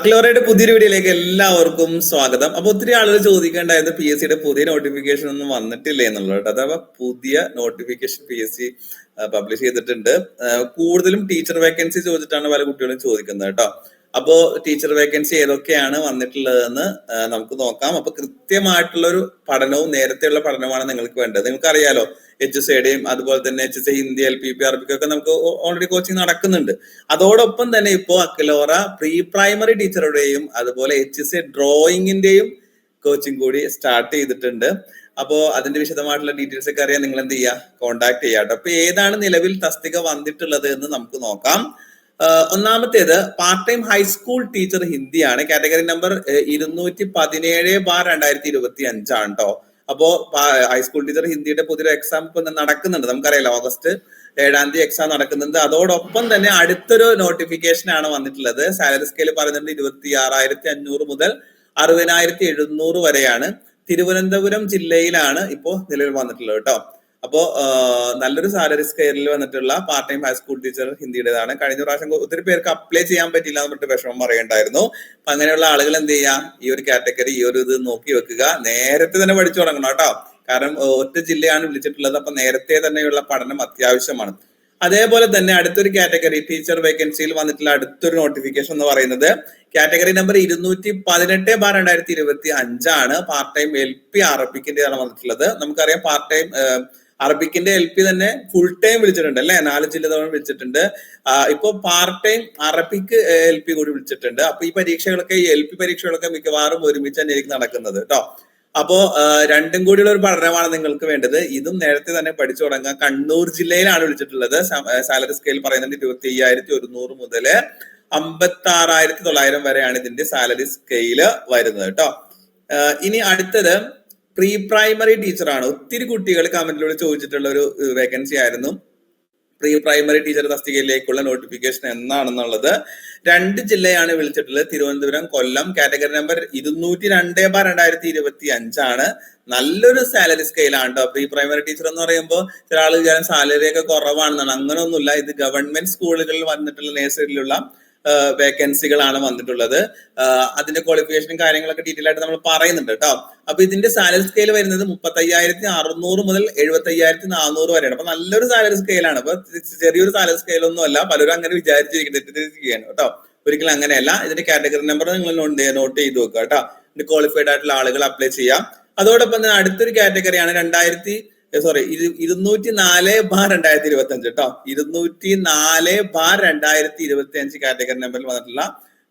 അക്ലോറയുടെ പുതിയൊരു വീഡിയോയിലേക്ക് എല്ലാവർക്കും സ്വാഗതം. അപ്പൊ ഒത്തിരി ആളുകൾ ചോദിക്കേണ്ടായിരുന്നു പി എസ് സിയുടെ പുതിയ നോട്ടിഫിക്കേഷൻ ഒന്നും വന്നിട്ടില്ല എന്നുള്ളത് കേട്ടോ. അഥവാ പുതിയ notification P S C publish ചെയ്തിട്ടുണ്ട്. കൂടുതലും ടീച്ചർ വേക്കൻസി ചോദിച്ചിട്ടാണ് പല കുട്ടികളും ചോദിക്കുന്നത് കേട്ടോ. അപ്പോ ടീച്ചർ വേക്കൻസി ഏതൊക്കെയാണ് വന്നിട്ടുള്ളതെന്ന് നമുക്ക് നോക്കാം. അപ്പൊ കൃത്യമായിട്ടുള്ള ഒരു പഠനവും നേരത്തെയുള്ള പഠനമാണ് നിങ്ങൾക്ക് വേണ്ടത്. നിങ്ങൾക്ക് അറിയാലോ എച്ച് എസ് എയുടെയും അതുപോലെ തന്നെ H S A Hindi L P P അറബിക്കൊക്കെ നമുക്ക് ഓൾറെഡി കോച്ചിങ് നടക്കുന്നുണ്ട്. അതോടൊപ്പം തന്നെ ഇപ്പോ അക്കലോറ പ്രീ പ്രൈമറി ടീച്ചറുടെയും അതുപോലെ എച്ച് എസ് എ ഡ്രോയിങ്ങിന്റെയും കോച്ചിങ് കൂടി സ്റ്റാർട്ട് ചെയ്തിട്ടുണ്ട്. അപ്പോ അതിന്റെ വിശദമായിട്ടുള്ള ഡീറ്റെയിൽസ് ഒക്കെ അറിയാൻ നിങ്ങൾ എന്ത് ചെയ്യുക കോൺടാക്ട് ചെയ്യാട്ടോ. അപ്പൊ ഏതാണ് നിലവിൽ തസ്തിക വന്നിട്ടുള്ളത് എന്ന് നമുക്ക് നോക്കാം. ഒന്നാമത്തേത് part time high school teacher ഹിന്ദിയാണ്. കാറ്റഗറി നമ്പർ ഇരുന്നൂറ്റി പതിനേഴ് ബാർ രണ്ടായിരത്തി ഇരുപത്തി അഞ്ചാണ് കേട്ടോ അപ്പോ ഹൈസ്കൂൾ ടീച്ചർ ഹിന്ദിയുടെ പുതിയൊരു എക്സാം ഇപ്പൊ നടക്കുന്നുണ്ട്. നമുക്കറിയാലോ ഓഗസ്റ്റ് ഏഴാം തീയതി എക്സാം നടക്കുന്നുണ്ട്. അതോടൊപ്പം തന്നെ അടുത്തൊരു നോട്ടിഫിക്കേഷൻ ആണ് വന്നിട്ടുള്ളത്. സാലറി സ്കെയിൽ പറയുന്നുണ്ട് ഇരുപത്തി ആറായിരത്തി അഞ്ഞൂറ് മുതൽ അറുപതിനായിരത്തി എഴുന്നൂറ് വരെയാണ്. തിരുവനന്തപുരം ജില്ലയിലാണ് ഇപ്പോ നിലവിൽ വന്നിട്ടുള്ളത് കേട്ടോ അപ്പോ നല്ലൊരു സാലറി സ്കെയറിൽ വന്നിട്ടുള്ള part time high school teacher ഹിന്ദിയുടേതാണ്. കഴിഞ്ഞ പ്രാവശ്യം ഒത്തിരി പേർക്ക് അപ്ലൈ ചെയ്യാൻ പറ്റില്ല എന്ന് പറഞ്ഞിട്ട് വിഷമം പറയണ്ടായിരുന്നു അപ്പൊ അങ്ങനെയുള്ള ആളുകൾ എന്ത് ചെയ്യാ? ഈ ഒരു കാറ്റഗറി ഈ ഒരു ഇത് നോക്കി വെക്കുക. നേരത്തെ തന്നെ പഠിച്ചു തുടങ്ങണം കേട്ടോ. കാരണം ഒറ്റ ജില്ലയാണ് വിളിച്ചിട്ടുള്ളത്. അപ്പൊ നേരത്തെ തന്നെയുള്ള പഠനം അത്യാവശ്യമാണ്. അതേപോലെ തന്നെ അടുത്തൊരു കാറ്റഗറി ടീച്ചർ വേക്കൻസിയിൽ വന്നിട്ടുള്ള അടുത്തൊരു നോട്ടിഫിക്കേഷൻ എന്ന് പറയുന്നത് കാറ്റഗറി നമ്പർ ഇരുന്നൂറ്റി പതിനെട്ട് ബാർ രണ്ടായിരത്തി ഇരുപത്തി അഞ്ചാണ്. Part time L P R അറബിക്കിന്റെതാണ് വന്നിട്ടുള്ളത്. നമുക്കറിയാം പാർട്ട് ടൈം അറബിക്കിന്റെ എൽ പി തന്നെ ഫുൾ ടൈം വിളിച്ചിട്ടുണ്ട് അല്ലെ? നാല് ജില്ല തവണ വിളിച്ചിട്ടുണ്ട്. ഇപ്പൊ part time Arabic L P കൂടി വിളിച്ചിട്ടുണ്ട്. അപ്പൊ ഈ പരീക്ഷകളൊക്കെ ഈ എൽ പി പരീക്ഷകളൊക്കെ മിക്കവാറും ഒരുമിച്ച് തന്നെ എനിക്ക് നടക്കുന്നത് കേട്ടോ. അപ്പോ രണ്ടും കൂടിയുള്ള ഒരു പഠനമാണ് നിങ്ങൾക്ക് വേണ്ടത്. ഇതും നേരത്തെ തന്നെ പഠിച്ചു തുടങ്ങാം. കണ്ണൂർ ജില്ലയിലാണ് വിളിച്ചിട്ടുള്ളത്. സാലറി സ്കെയിൽ പറയുന്നത് ഇരുപത്തി അയ്യായിരത്തി ഒരുന്നൂറ് മുതൽ അമ്പത്തി ആറായിരത്തി തൊള്ളായിരം വരെയാണ് ഇതിന്റെ സാലറി സ്കെയിൽ വരുന്നത് കേട്ടോ. ഇനി അടുത്തത് പ്രീ പ്രൈമറി ടീച്ചറാണ് ഒത്തിരി കുട്ടികൾ കമന്റിലൂടെ ചോദിച്ചിട്ടുള്ള ഒരു വേക്കൻസി ആയിരുന്നു. പ്രീ പ്രൈമറി ടീച്ചർ തസ്തികയിലേക്കുള്ള നോട്ടിഫിക്കേഷൻ എന്നാണെന്നുള്ളത് രണ്ട് ജില്ലയാണ് വിളിച്ചിട്ടുള്ളത്. തിരുവനന്തപുരം കൊല്ലം. കാറ്റഗറി നമ്പർ ഇരുന്നൂറ്റി രണ്ട് ബാർ രണ്ടായിരത്തി ഇരുപത്തി അഞ്ചാണ് നല്ലൊരു സാലറി സ്കെയിലാണ് കേട്ടോ പ്രീ പ്രൈമറി ടീച്ചർ എന്ന് പറയുമ്പോൾ ചില ആൾ വിചാരം സാലറി ഒക്കെ കുറവാണെന്നാണ്. അങ്ങനെയൊന്നുമില്ല ഇത് ഗവൺമെന്റ് സ്കൂളുകളിൽ വന്നിട്ടുള്ള നേഴ്സറിയിലുള്ള വേക്കൻസികളാണ് വന്നിട്ടുള്ളത്. അതിന്റെ ക്വാളിഫിക്കേഷനും കാര്യങ്ങളൊക്കെ ഡീറ്റെയിൽ ആയിട്ട് നമ്മൾ പറയുന്നുണ്ട് കേട്ടോ. അപ്പൊ ഇതിന്റെ സാലറി സ്കെയിൽ വരുന്നത് മുപ്പത്തി അയ്യായിരത്തി അറുന്നൂറ് മുതൽ എഴുപത്തി അയ്യായിരത്തി നാനൂറ് വരെയാണ്. അപ്പൊ നല്ലൊരു സാലറി സ്കെയിലാണ് അപ്പൊ ചെറിയൊരു സാലറി സ്കെയിൽ ഒന്നും അല്ല. പലരും അങ്ങനെ തെറ്റിദ്ധരിക്കുകയാണ് കേട്ടോ. ഒരിക്കലും അങ്ങനെയല്ല. ഇതിന്റെ കാറ്റഗറി നമ്പർ നിങ്ങൾ നോട്ട് ചെയ്ത് വെക്കുക കേട്ടോ. ക്വാളിഫൈഡ് ആയിട്ടുള്ള ആളുകൾ അപ്ലൈ ചെയ്യാം. അതോടൊപ്പം തന്നെ അടുത്തൊരു കാറ്റഗറിയാണ് രണ്ടായിരത്തി സോറി ഇരുന്നൂറ്റി നാല് ബാർ രണ്ടായിരത്തി ഇരുപത്തി അഞ്ച് കേട്ടോ ഇരുന്നൂറ്റി നാല് ബാർ രണ്ടായിരത്തി ഇരുപത്തി അഞ്ച് കാറ്റഗറി നമ്പറിൽ വന്നിട്ടുള്ള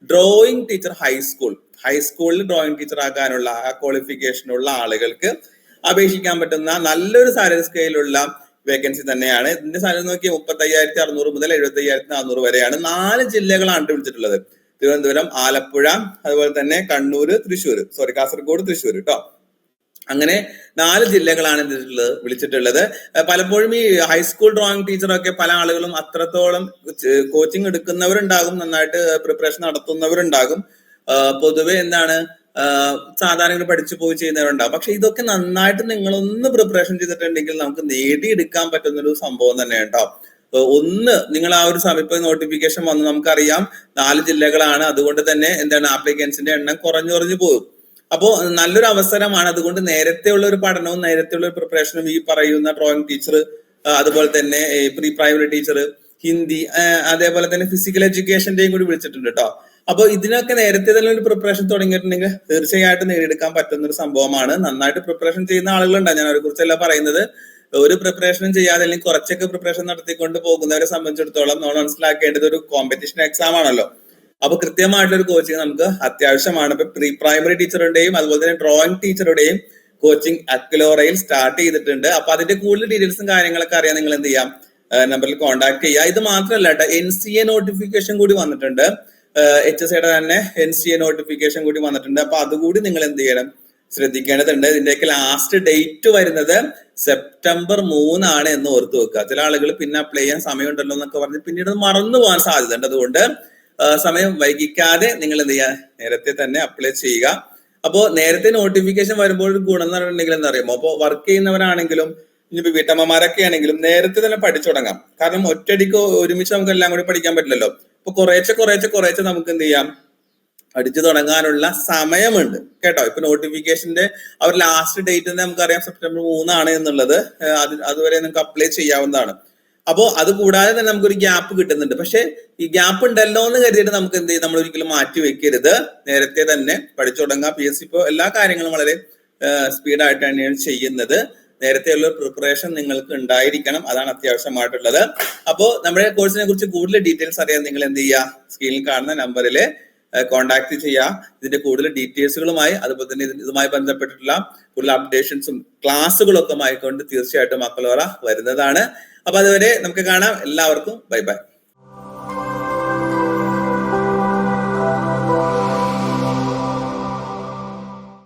ഡ്രോയിങ് ടീച്ചർ ഹൈസ്കൂൾ ഹൈസ്കൂളിൽ ഡ്രോയിങ് ടീച്ചർ ആകാനുള്ള ആ ക്വാളിഫിക്കേഷനുള്ള ആളുകൾക്ക് അപേക്ഷിക്കാൻ പറ്റുന്ന നല്ലൊരു സാലറി സ്കെയിലുള്ള വേക്കൻസി തന്നെയാണ്. ഇതിന്റെ സാലറി നോക്കിയാൽ മുപ്പത്തി അയ്യായിരത്തി അറുന്നൂറ് മുതൽ എഴുപത്തി അയ്യായിരത്തി നാനൂറ് വരെയാണ് നാല് ജില്ലകളാണ് വിളിച്ചിട്ടുള്ളത് തിരുവനന്തപുരം ആലപ്പുഴ അതുപോലെ തന്നെ കണ്ണൂര് തൃശ്ശൂർ സോറി കാസർഗോഡ് തൃശ്ശൂർ കേട്ടോ അങ്ങനെ നാല് ജില്ലകളാണ് ഇതിലുള്ളത് വിളിച്ചിട്ടുള്ളത്. പലപ്പോഴും ഈ ഹൈസ്കൂൾ ഡ്രോയിങ് ടീച്ചറൊക്കെ പല ആളുകളും അത്രത്തോളം കോച്ചിങ് എടുക്കുന്നവരുണ്ടാകും നന്നായിട്ട് പ്രിപ്പറേഷൻ നടത്തുന്നവരുണ്ടാകും. പൊതുവെ എന്താണ് സാധാരണ പഠിച്ചു പോയി ചെയ്യുന്നവരുണ്ടാകും. പക്ഷെ ഇതൊക്കെ നന്നായിട്ട് നിങ്ങളൊന്ന് പ്രിപ്പറേഷൻ ചെയ്തിട്ടുണ്ടെങ്കിൽ നമുക്ക് നേടിയെടുക്കാൻ പറ്റുന്ന ഒരു സംഭവം തന്നെ കേട്ടോ. ഒന്ന് നിങ്ങൾ ആ ഒരു സമീപ നോട്ടിഫിക്കേഷൻ വന്ന് നമുക്കറിയാം നാല് ജില്ലകളാണ്. അതുകൊണ്ട് തന്നെ എന്താണ് ആപ്ലിക്കൻസിന്റെ എണ്ണം കുറഞ്ഞു കുറഞ്ഞു പോകും അപ്പോ നല്ലൊരു അവസരമാണ്. അതുകൊണ്ട് നേരത്തെ ഉള്ള ഒരു പഠനവും നേരത്തെ ഉള്ള ഒരു പ്രിപ്പറേഷനും ഈ പറയുന്ന ഡ്രോയിങ് ടീച്ചർ അതുപോലെ തന്നെ പ്രീ പ്രൈമറി ടീച്ചർ ഹിന്ദി അതേപോലെ തന്നെ ഫിസിക്കൽ എഡ്യൂക്കേഷന്റെയും കൂടി വിളിച്ചിട്ടുണ്ട് കേട്ടോ അപ്പോൾ ഇതിനൊക്കെ നേരത്തെ തന്നെ ഒരു പ്രിപ്പറേഷൻ തുടങ്ങിയിട്ടുണ്ടെങ്കിൽ തീർച്ചയായിട്ടും നേടിയെടുക്കാൻ പറ്റുന്ന ഒരു സംഭവമാണ്. നന്നായിട്ട് പ്രിപ്പറേഷൻ ചെയ്യുന്ന ആളുകളുണ്ടാവും ഞാൻ അവരെ കുറിച്ചല്ല പറയുന്നത്. ഒരു പ്രിപ്പറേഷനും ചെയ്യാതെ അല്ലെങ്കിൽ കുറച്ചൊക്കെ പ്രിപ്പറേഷൻ നടത്തിക്കൊണ്ട് പോകുന്നവരെ സംബന്ധിച്ചിടത്തോളം നമ്മൾ മനസ്സിലാക്കേണ്ടത് ഒരു കോമ്പറ്റീഷൻ എക്സാം ആണല്ലോ. അപ്പൊ ഒരു കോച്ചിങ് നമുക്ക് അത്യാവശ്യമാണ്. ഇപ്പൊ പ്രീ പ്രൈമറി ടീച്ചറുടെയും അതുപോലെ തന്നെ ഡ്രോയിങ് ടീച്ചറുടെയും കോച്ചിങ് അക്ലോറയിൽ സ്റ്റാർട്ട് ചെയ്തിട്ടുണ്ട്. അപ്പൊ അതിന്റെ കൂടുതൽ ഡീറ്റെയിൽസും കാര്യങ്ങളൊക്കെ അറിയാൻ നിങ്ങൾ എന്ത് ചെയ്യാം? നമ്പറിൽ കോൺടാക്ട് ചെയ്യുക. ഇത് മാത്രമല്ല കേട്ടോ എൻ സി എ നോട്ടിഫിക്കേഷൻ കൂടി വന്നിട്ടുണ്ട്. എച്ച് എസ് ഐയുടെ തന്നെ എൻ സി എ നോട്ടിഫിക്കേഷൻ കൂടി വന്നിട്ടുണ്ട്. അപ്പൊ അതുകൂടി നിങ്ങൾ എന്ത് ചെയ്യണം? ശ്രദ്ധിക്കേണ്ടതുണ്ട്. ഇതിന്റെയൊക്കെ ലാസ്റ്റ് ഡേറ്റ് വരുന്നത് സെപ്റ്റംബർ മൂന്നാണ് എന്ന് ഓർത്ത് വെക്കുക. ചില ആളുകൾ പിന്നെ അപ്ലൈ ചെയ്യാൻ സമയമുണ്ടല്ലോ എന്നൊക്കെ പറഞ്ഞ് പിന്നീട് മറന്നു പോകാൻ സാധ്യതയുണ്ട്. അതുകൊണ്ട് സമയം വൈകിക്കാതെ നിങ്ങൾ എന്ത് ചെയ്യുക നേരത്തെ തന്നെ അപ്ലൈ ചെയ്യുക. അപ്പോൾ നേരത്തെ നോട്ടിഫിക്കേഷൻ വരുമ്പോൾ ഗുണം എന്ന് പറഞ്ഞിട്ടുണ്ടെങ്കിൽ എന്താ അറിയുമോ? അപ്പോൾ വർക്ക് ചെയ്യുന്നവരാണെങ്കിലും ഇനിയിപ്പോ വീട്ടമ്മമാരൊക്കെ ആണെങ്കിലും നേരത്തെ തന്നെ പഠിച്ചു തുടങ്ങാം. കാരണം ഒറ്റയടിക്ക് ഒരുമിച്ച് നമുക്ക് എല്ലാം കൂടി പഠിക്കാൻ പറ്റില്ലല്ലോ. അപ്പൊ കുറേച്ചെ കുറേച്ചെ കുറേച്ചെ നമുക്ക് എന്ത് ചെയ്യാം? പഠിച്ചു തുടങ്ങാനുള്ള സമയമുണ്ട്. കേട്ടോ? ഇപ്പൊ നോട്ടിഫിക്കേഷന്റെ അവർ ലാസ്റ്റ് ഡേറ്റ് നമുക്കറിയാം സെപ്റ്റംബർ മൂന്നാണ് എന്നുള്ളത്. അത് അതുവരെ നിങ്ങൾക്ക് അപ്ലൈ ചെയ്യാവുന്നതാണ്. അപ്പോ അത് കൂടാതെ തന്നെ നമുക്കൊരു ഗ്യാപ്പ് കിട്ടുന്നുണ്ട്. പക്ഷെ ഈ ഗ്യാപ്പ് ഉണ്ടല്ലോ എന്ന് കരുതിയിട്ട് നമുക്ക് എന്ത് ചെയ്യും? നമ്മൾ ഒരിക്കലും മാറ്റി വെക്കരുത്. നേരത്തെ തന്നെ പഠിച്ചു തുടങ്ങാം. പി എസ് ഇപ്പോൾ എല്ലാ കാര്യങ്ങളും വളരെ സ്പീഡായിട്ട് തന്നെയാണ് ചെയ്യുന്നത്. നേരത്തെ നേരത്തെയുള്ള പ്രിപ്പറേഷൻ നിങ്ങൾക്ക് ഉണ്ടായിരിക്കണം. അതാണ് അത്യാവശ്യമായിട്ടുള്ളത്. അപ്പോൾ നമ്മുടെ കോഴ്സിനെ കുറിച്ച് കൂടുതൽ ഡീറ്റെയിൽസ് അറിയാൻ നിങ്ങൾ എന്ത് ചെയ്യുക? സ്ക്രീനിൽ കാണുന്ന നമ്പറിൽ കോൺടാക്ട് ചെയ്യുക. ഇതിന്റെ കൂടുതൽ ഡീറ്റെയിൽസുകളുമായി അതുപോലെ തന്നെ ഇതുമായി ബന്ധപ്പെട്ടിട്ടുള്ള കൂടുതൽ അപ്ഡേഷൻസും ക്ലാസ്സുകളൊക്കെ ആയിക്കൊണ്ട് തീർച്ചയായിട്ടും മക്കളോറ വരുന്നതാണ്. അപ്പൊ അതുവരെ നമുക്ക് കാണാം. എല്ലാവർക്കും ബൈ ബൈ.